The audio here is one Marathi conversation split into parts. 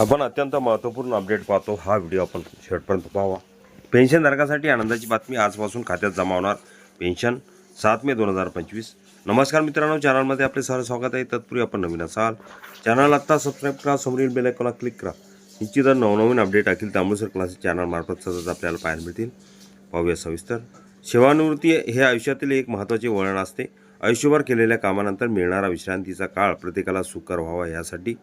आपण अत्यंत महत्त्वपूर्ण अपडेट पाहतो. हा व्हिडिओ आपण शेवटपर्यंत पाहावा. पेन्शनधारकासाठी आनंदाची बातमी आजपासून खात्यात जमा होणार. पेन्शन सात मे दोन हजार पंचवीस. नमस्कार मित्रांनो चॅनलमध्ये आपले सर स्वागत आहे. तत्पूर्वी आपण नवीन असाल चॅनल आत्ता सबस्क्राईब करा समोरील बेलायकॉनला क्लिक करा. निश्चितच नवनवीन अपडेट अखिल तांबूसर क्लासेस चॅनलमार्फत सतत आपल्याला पाहायला मिळतील. पाहूया सविस्तर. सेवानिवृत्ती हे आयुष्यातील एक महत्त्वाचे वळण असते. आयुष्यभर केलेल्या कामानंतर मिळणारा विश्रांतीचा काळ प्रत्येकाला सुकर व्हावा यासाठी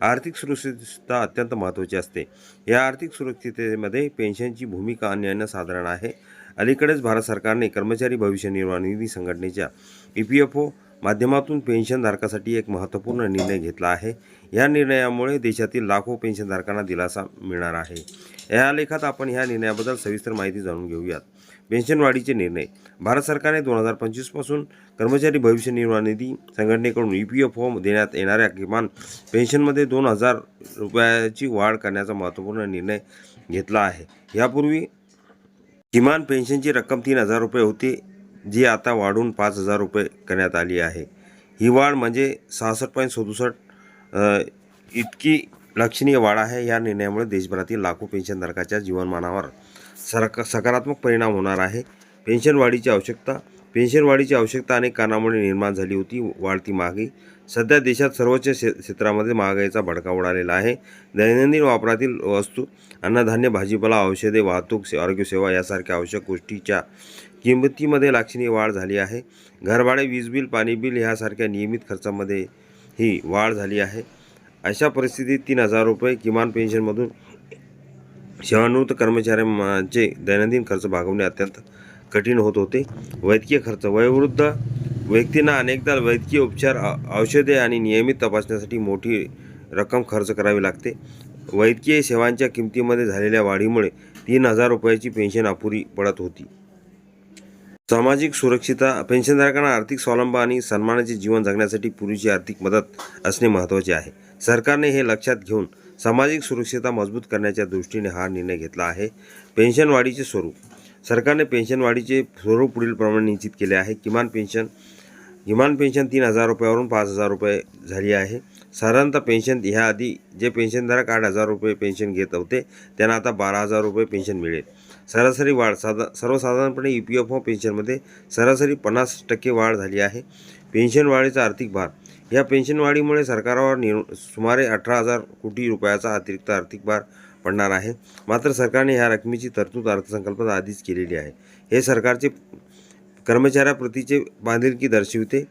आर्थिक सुरक्षितता अत्यंत महत्त्वाची असते. या आर्थिक सुरक्षिततेमध्ये पेन्शनची भूमिका अन्यान्य साधारण आहे. अलीकडेच भारत सरकारने कर्मचारी भविष्य निर्वाह निधी संघटनेच्या ई पी एफ ओ माध्यमातून पेन्शनधारकासाठी एक महत्त्वपूर्ण निर्णय घेतला आहे. या निर्णयामुळे देशातील लाखो पेन्शनधारकांना दिलासा मिळणार आहे. या लेखात आपण ह्या निर्णयाबद्दल सविस्तर माहिती जाणून घेऊयात. पेन्शनवाढीचे निर्णय. भारत सरकारने दोन हजार पंचवीसपासून कर्मचारी भविष्य निर्वाह निधी संघटनेकडून ई पी एफ ओ देण्यात येणाऱ्या किमान पेन्शनमध्ये दोन हजार रुपयाची वाढ करण्याचा महत्त्वपूर्ण निर्णय घेतला आहे. यापूर्वी किमान पेन्शनची रक्कम तीन हजार रुपये होती. जी आता वाढून पाच हजार रुपये करण्यात आली आहे. ही वाढ म्हणजे सहासष्ट पॉईंट सदुसष्ट इतकी लक्षणीय वाढ आहे या निर्णयामुळे देशभरातील लाखो पेन्शनधारकाच्या जीवनमानावर सरक सकारात्मक परिणाम होणार आहे. पेन्शन वाढीची आवश्यकता पेन्शन वाढीची आवश्यकता अनेक कारणामुळे निर्माण झाली होती वाढती महागाई सध्या देशात सर्वोच्च क्षेत्रामध्ये महागाईचा भडका उडालेला आहे. दैनंदिन वापरातील वस्तू अन्नधान्य भाजीपाला औषधे वाहतूक से आरोग्यसेवा यासारख्या आवश्यक गोष्टीच्या किंमतीमध्ये लक्षणीय वाढ झाली आहे. घरभाडे वीज बिल पाणी बिल ह्यासारख्या नियमित खर्चामध्ये ही वाढ झाली आहे. अशा परिस्थितीत तीन हजार रुपये किमान पेन्शनमधून सेवानिवृत्त कर्मचाऱ्यांचे दैनंदिन खर्च भागवणे अत्यंत कठीण होत होते. वैद्यकीय खर्च वयोवृद्ध व्यक्तींना अनेकदा वैद्यकीय उपचार औषधे आणि नियमित तपासण्यासाठी मोठी रक्कम खर्च करावी लागते. वैद्यकीय सेवांच्या किमतीमध्ये झालेल्या वाढीमुळे तीन हजार रुपयाची पेन्शन अपुरी पडत होती. सामाजिक सुरक्षिता पेन्शनधारकांना आर्थिक स्वावलंब आणि सन्मानाचे जीवन जगण्यासाठी पुरेशी आर्थिक मदत असणे महत्त्वाचे आहे. सरकारने हे लक्षात घेऊन सामाजिक सुरक्षिता मजबूत करण्याच्या दृष्टीने हा निर्णय घेतला आहे. पेन्शनवाढीचे स्वरूप. सरकारने पेन्शनवाढीचे स्वरूप पुढीलप्रमाणे निश्चित केले आहे. किमान पेन्शन किमान पेन्शन तीन हजार रुपयावरून पाच हजार रुपये झाली आहे. साधारणतः पेन्शन ह्याआधी जे पेन्शनधारक आठ हजार रुपये पेन्शन घेत होते त्यांना आता बारा हजार रुपये पेन्शन मिळेल. सरासरी वाढ साधा सर्वसाधारणपणे ई पी एफ ओ पेन्शनमध्ये सरासरी पन्नास टक्के वाढ झाली आहे. पेन्शन वाढीचा आर्थिक भार. या पेन्शन वाढीमुळे सरकारवर निर सुमारे अठरा हजार कोटी रुपयाचा अतिरिक्त आर्थिक भार पडणार आहे. मात्र सरकारने ह्या रकमेची तरतूद अर्थसंकल्पात आधीच केलेली आहे. हे सरकारचे कर्मचाऱ्याप्रतीचे बांधिलकी दर्शविते.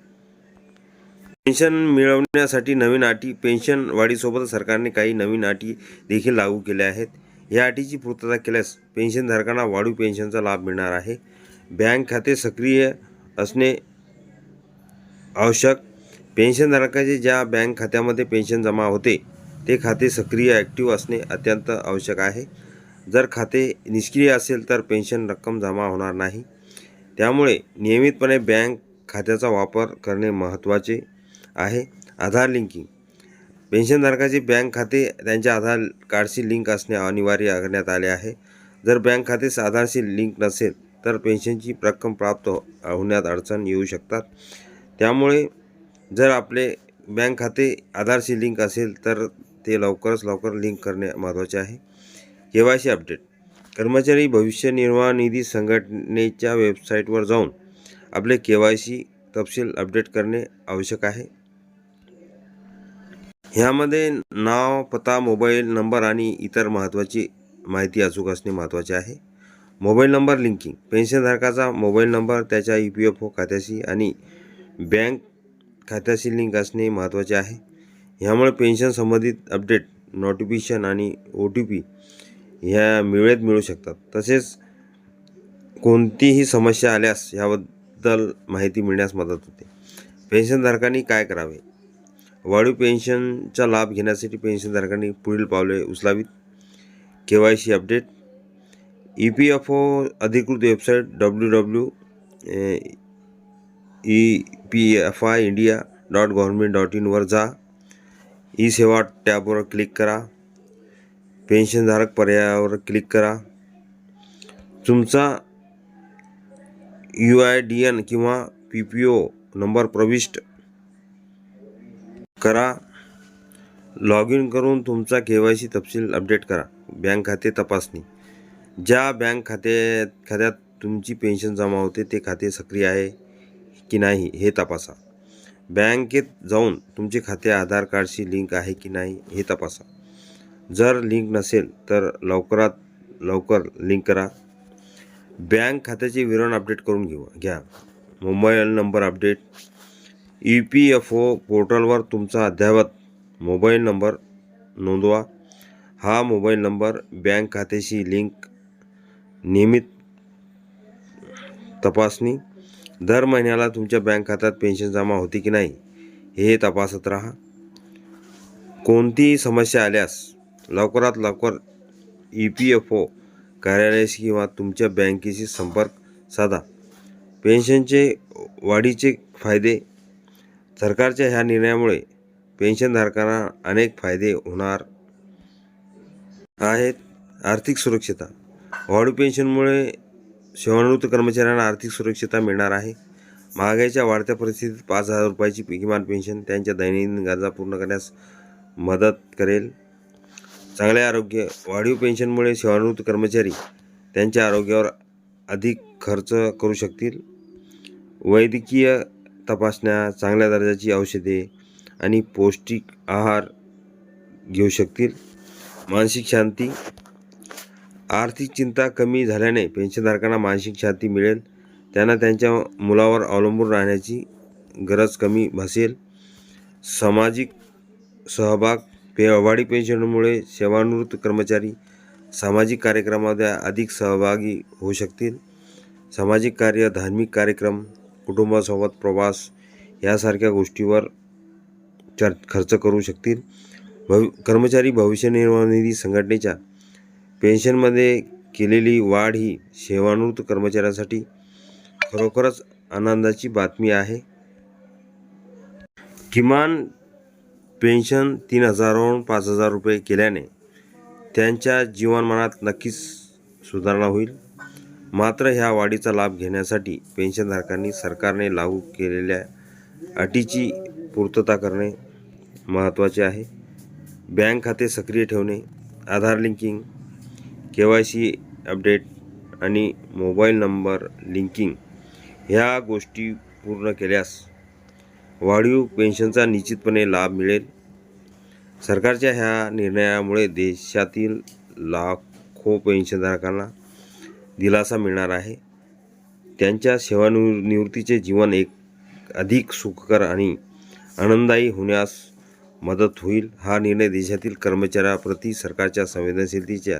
पेन्शन मिळवण्यासाठी नवीन अटी पेन्शन वाढीसोबत सरकारने काही नवीन अटी देखील लागू केल्या आहेत. या अटीची पूर्तता केल्यास पेन्शनधारकांना वाढीव पेन्शनचा लाभ मिळणार आहे. बँक खाते सक्रिय असणे आवश्यक. पेन्शनधारकाचे ज्या बँक खात्यामध्ये पेन्शन जमा होते ते खाते सक्रिय ॲक्टिव्ह असणे अत्यंत आवश्यक आहे. जर खाते निष्क्रिय असेल तर पेन्शन रक्कम जमा होणार नाही. त्यामुळे नियमितपणे बँक खात्याचा वापर करणे महत्त्वाचे आहे. आधार लिंकिंग पेन्शनधारकाचे बँक खाते त्यांच्या आधार कार्डशी लिंक असणे अनिवार्य करण्यात आले आहे. जर बँक खाते आधारशी लिंक नसेल तर पेन्शनची रक्कम प्राप्त होण्यात अडचण येऊ शकतात. त्यामुळे जर आपले बँक खाते आधारशी लिंक असेल तर ते लवकरच लवकर लिंक करणे महत्त्वाचे आहे. K Y C update. कर्मचारी भविष्य निर्वाह निधी संघटनेच्या वेबसाईटवर जाऊन आपले के वाय सी तपशील अपडेट करणे आवश्यक आहे. ह्यामध्ये नाव पत्ता मोबाईल नंबर आणि इतर महत्त्वाची माहिती अचूक असणे महत्त्वाचे आहे. Mobile number linking. पेन्शनधारकाचा mobile number त्याच्या ई पी एफ ओ खात्याशी आणि बँक खात्याशी लिंक असणे महत्त्वाचे आहे. ह्यामुळे पेन्शन संबंधित अपडेट नोटिफिकेशन आणि ओ टी पी ह्या मिळत मिळू शकतात. तसेच कोणतीही समस्या आल्यास ह्याबद्दल माहिती मिळण्यास मदत होते. पेन्शनधारकांनी काय करावे? वाढीव पेन्शनचा लाभ घेण्यासाठी पेन्शनधारकांनी पुढील पावले उचलावीत. K Y C update. E P F O अधिकृत website W W E P F I India dot government dot इनवर जा. ई सेवा टॅबवर क्लिक करा. पेन्शनधारक पर्यायावर क्लिक करा. तुमचा यू आय डी एन किंवा पी पी ओ नंबर प्रविष्ट करा. लॉग इन करून तुमचा के वाय सी तपशील अपडेट करा. बँक खाते तपासणी. ज्या बँक खाते खात्यात तुमची पेन्शन जमा होते ते खाते सक्रिय आहे की नाही हे तपासा. बँकेत जाऊन तुमचे खाते आधार कार्डशी लिंक आहे की नाही हे तपासा. जर लिंक नसेल तर लवकरात लवकर लिंक करा. बँक खात्याचे विवरण अपडेट करून घेऊ घ्या. Mobile number update E P F O पोर्टलवर तुमचा अद्ययावत मोबाईल नंबर नोंदवा. हा मोबाईल नंबर बँक खात्याशी लिंक नियमित तपासणी दर महिन्याला तुमच्या बँक खात्यात पेन्शन जमा होते की नाही हे तपासत राहा. कोणतीही समस्या आल्यास लवकरात लवकर ई पी एफ ओ कार्यालयाशी किंवा तुमच्या बँकेशी संपर्क साधा. पेन्शनचे वाढीचे फायदे सरकारच्या ह्या निर्णयामुळे पेन्शनधारकांना अनेक फायदे होणार आहेत. आर्थिक सुरक्षता वाढीव पेन्शनमुळे सेवानिवृत्त कर्मचाऱ्यांना आर्थिक सुरक्षता मिळणार आहे. महागाईच्या वाढत्या परिस्थितीत पाच हजार रुपयाची किमान पेन्शन त्यांच्या दैनंदिन गरजा पूर्ण करण्यास मदत करेल. चांगले आरोग्य. वाढीव पेन्शनमुळे सेवानिवृत्त कर्मचारी त्यांच्या आरोग्यावर अधिक खर्च करू शकतील. वैद्यकीय तपासण्या चांगल्या दर्जाची औषधे आणि पौष्टिक आहार घेऊ शकतील. मानसिक शांती आर्थिक चिंता कमी झाल्याने पेन्शनधारकांना मानसिक शांती मिळेल. त्यांना त्यांच्या मुलावर अवलंबून राहण्याची गरज कमी भासेल. सामाजिक सहभाग पे अवाढी पेन्शनमुळे सेवानिवृत्त कर्मचारी सामाजिक कार्यक्रमामध्ये अधिक सहभागी होऊ शकतील. सामाजिक कार्य धार्मिक कार्यक्रम कुटुंबासोबत प्रवास यासारख्या गोष्टीवर चर खर्च करू शकतील. भवि कर्मचारी भविष्य निर्वाह निधी संघटनेच्या पेन्शनमध्ये केलेली वाढ ही सेवानिवृत्त कर्मचाऱ्यांसाठी खरोखरच आनंदाची बातमी आहे. किमान पेन्शन तीन हजारावरून पाच हजार रुपये केल्याने त्यांच्या जीवनमानात नक्कीच सुधारणा होईल. मात्र ह्या वाढीचा लाभ घेण्यासाठी पेन्शनधारकांनी सरकारने लागू केलेल्या अटीची पूर्तता करणे महत्त्वाचे आहे. बँक खाते सक्रिय ठेवणे Aadhaar linking K Y C update आणि मोबाईल नंबर लिंकिंग ह्या गोष्टी पूर्ण केल्यास वाढीव पेन्शनचा निश्चितपणे लाभ मिळेल. सरकारच्या ह्या निर्णयामुळे देशातील लाखो पेन्शनधारकांना दिलासा मिळणार आहे. त्यांच्या सेवानिवृ निवृत्तीचे जीवन एक अधिक सुखकर आणि आनंददायी होण्यास मदत होईल. हा निर्णय देशातील कर्मचाऱ्याप्रती सरकारच्या संवेदनशीलतेच्या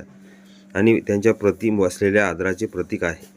आणि त्यांच्या प्रती असलेल्या आदराचे प्रतीक आहे.